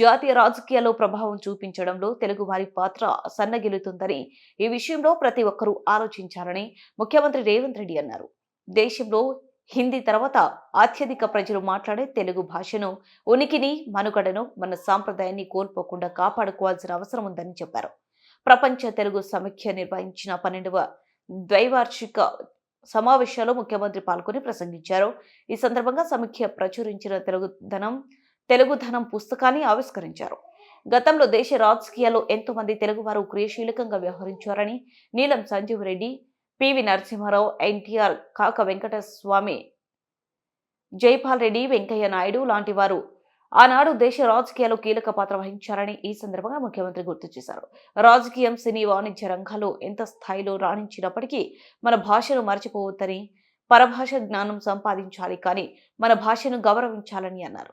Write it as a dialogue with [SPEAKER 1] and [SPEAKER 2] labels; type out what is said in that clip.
[SPEAKER 1] జాతీయ రాజకీయాల్లో ప్రభావం చూపించడంలో తెలుగు వారి పాత్ర సన్నగిలుతుందని ఈ విషయంలో ప్రతి ఒక్కరూ ఆలోచించాలని ముఖ్యమంత్రి రేవంత్ రెడ్డి అన్నారు. దేశంలో హిందీ తర్వాత అత్యధిక ప్రజలు మాట్లాడే తెలుగు భాషను ఉనికిని మనుగడను మన సాంప్రదాయాన్ని కోల్పోకుండా కాపాడుకోవాల్సిన అవసరం ఉందని చెప్పారు. ప్రపంచ తెలుగు సమీక్ష నిర్వహించిన పన్నెండవ ద్వైవార్షిక సమావేశాల్లో ముఖ్యమంత్రి పాల్గొని ప్రసంగించారు. ఈ సందర్భంగా సమీక్ష ప్రచురించిన తెలుగుదనం తెలుగుధనం పుస్తకాన్ని ఆవిష్కరించారు. గతంలో దేశ రాజకీయాల్లో ఎంతో మంది తెలుగువారు క్రియాశీలకంగా వ్యవహరించారని నీలం సంజీవ్ రెడ్డి పివి నరసింహారావు ఎన్టీఆర్ కాక వెంకటస్వామి జైపాల్ రెడ్డి వెంకయ్య నాయుడు లాంటి వారు ఆనాడు దేశ రాజకీయాల్లో కీలక పాత్ర వహించారని ఈ సందర్భంగా ముఖ్యమంత్రి గుర్తు చేశారు. రాజకీయం సినీ వాణిజ్య రంగాలు ఎంత స్థాయిలో రాణించినప్పటికీ మన భాషను మర్చిపోవద్దని పరభాష జ్ఞానం సంపాదించాలి కానీ మన భాషను గౌరవించాలని అన్నారు.